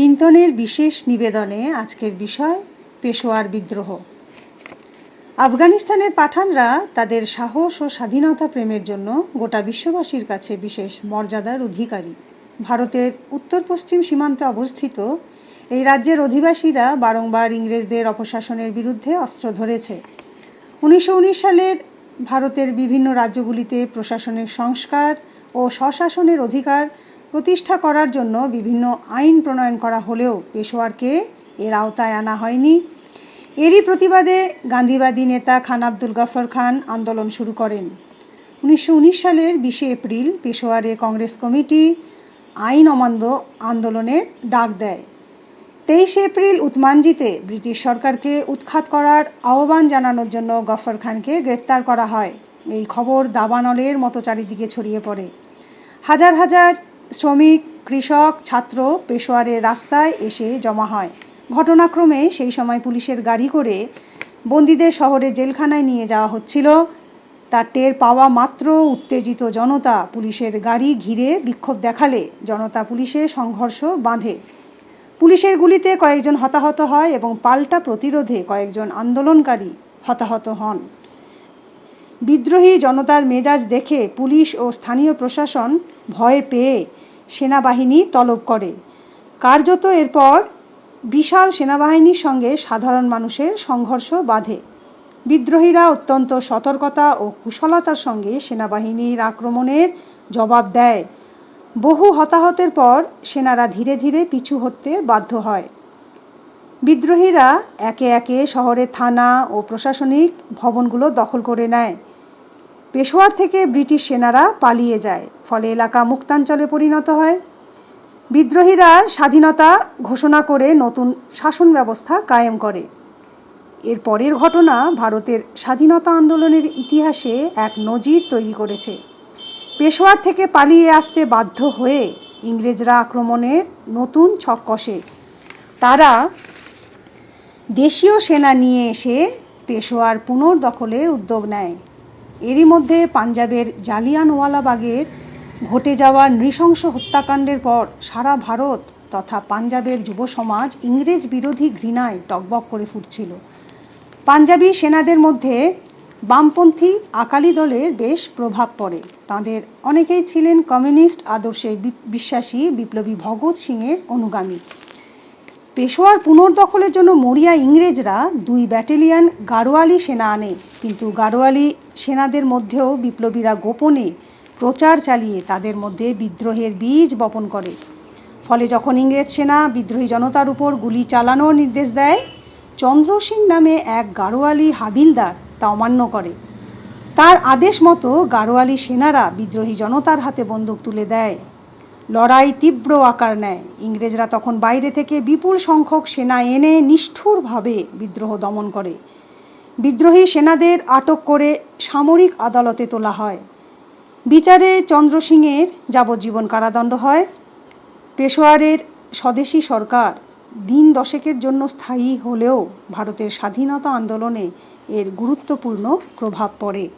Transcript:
চিন্তনের বিশেষ নিবেদনে আজকের বিষয়, পেশোয়ার বিদ্রোহ। আফগানিস্তানের পাঠানরা তাদের সাহস ও স্বাধীনতা প্রেমের জন্য গোটা বিশ্ববাসীর কাছে বিশেষ মর্যাদার অধিকারী। ভারতের উত্তর পশ্চিম সীমান্তে অবস্থিত এই রাজ্যের অধিবাসীরা বারংবার ইংরেজদের অপশাসনের বিরুদ্ধে অস্ত্র ধরেছে। উনিশশো উনিশ সালের ভারতের বিভিন্ন রাজ্যগুলিতে প্রশাসনিক সংস্কার ও স্বশাসনের অধিকার প্রতিষ্ঠা করার জন্য বিভিন্ন আইন প্রণয়ন করা হলেও পেশোয়ারকে এর আওতায় আনা হয়নি। এরই প্রতিবাদে গান্ধীবাদী নেতা খান আব্দুল গফর খান আন্দোলন শুরু করেন। উনিশশো উনিশ সালের বিশে এপ্রিল পেশোয়ারে কংগ্রেস কমিটি আইন অমান্য আন্দোলনের ডাক দেয়। তেইশে এপ্রিল উৎমানজিতে ব্রিটিশ সরকারকে উৎখাত করার আহ্বান জানানোর জন্য গফর খানকে গ্রেপ্তার করা হয়। এই খবর দাবানলের মতো চারিদিকে ছড়িয়ে পড়ে। হাজার হাজার শ্রমিক, কৃষক, ছাত্র পেশোয়ারের রাস্তায় এসে জমা হয়। ঘটনাক্রমে সেই সময় পুলিশের গাড়ি করে বন্দীদের শহরে জেলখানায় নিয়ে যাওয়া হচ্ছিল। তার টের পাওয়া মাত্র উত্তেজিত জনতা পুলিশের গাড়ি ঘিরে বিক্ষোভ দেখালে জনতা পুলিশে সংঘর্ষ বাঁধে। পুলিশের গুলিতে কয়েকজন হতাহত হয় এবং পাল্টা প্রতিরোধে কয়েকজন আন্দোলনকারী হতাহত হন। বিদ্রোহী জনতার মেজাজ দেখে পুলিশ ও স্থানীয় প্রশাসন ভয় পেয়ে সেনাবাহিনী তলব করে। কার্যত এরপর বিশাল সেনাবাহিনীর সঙ্গে সাধারণ মানুষের সংঘর্ষ বাধে। বিদ্রোহীরা অত্যন্ত সতর্কতা ও কুশলতার সঙ্গে সেনাবাহিনীর আক্রমণের জবাব দেয়। বহু হতাহতের পর সেনারা ধীরে ধীরে পিছু হটতে বাধ্য হয়। বিদ্রোহীরা একে একে শহরের থানা ও প্রশাসনিক ভবনগুলো দখল করে নেয়। পেশোয়ার থেকে ব্রিটিশ সেনারা পালিয়ে যায়, ফলে এলাকা মুক্তাঞ্চলে পরিণত হয়। বিদ্রোহীরা স্বাধীনতা ঘোষণা করে নতুন শাসন ব্যবস্থা কায়েম করে। এর পরের ঘটনা ভারতের স্বাধীনতা আন্দোলনের ইতিহাসে এক নজির তৈরি করেছে। পেশোয়ার থেকে পালিয়ে আসতে বাধ্য হয়ে ইংরেজরা আক্রমণের নতুন ছক কষে। তারা দেশীয় সেনা নিয়ে এসে পেশোয়ার পুনর্দখলের উদ্যোগ নেয়। এরই মধ্যে পাঞ্জাবের জালিয়ানওয়ালাবাগের ঘটে যাওয়া নৃশংস হত্যাকাণ্ডের পর সারা ভারত তথা পাঞ্জাবের যুব সমাজ ইংরেজ বিরোধী ঘৃণায় টকবক করে ফুটছিল। পাঞ্জাবি সেনাদের মধ্যে বামপন্থী আকালি দলের বেশ প্রভাব পড়ে। তাদের অনেকেই ছিলেন কমিউনিস্ট আদর্শে বিশ্বাসী বিপ্লবী ভগৎ সিংয়ের অনুগামী। পেশোয়ার পুনর্দখলের জন্য মরিয়া ইংরেজরা দুই ব্যাটালিয়ন গাড়োয়ালি সেনা আনে। কিন্তু গাড়োয়ালি সেনাদের মধ্যেও বিপ্লবীরা গোপনে প্রচার চালিয়ে তাদের মধ্যে বিদ্রোহের বীজ বপন করে। ফলে যখন ইংরেজ সেনা বিদ্রোহী জনতার উপর গুলি চালানোর নির্দেশ দেয়, চন্দ্র সিং নামে এক গাড়োয়ালি হাবিলদার তা অমান্য করে। তার আদেশ মতো গাড়োয়ালি সেনারা বিদ্রোহী জনতার হাতে বন্দুক তুলে দেয়। লড়াই তীব্র আকার নেয়। ইংরেজরা তখন বাইরে থেকে বিপুল সংখ্যক সেনা এনে নিষ্ঠুরভাবে বিদ্রোহ দমন করে। বিদ্রোহী সেনাদের আটক করে সামরিক আদালতে তোলা হয়। বিচারে চন্দ্র সিংয়ের যাবজ্জীবন কারাদণ্ড হয়। পেশোয়ারের স্বদেশী সরকার দিন দশেকের জন্য স্থায়ী হলেও ভারতের স্বাধীনতা আন্দোলনে এর গুরুত্বপূর্ণ প্রভাব পড়ে।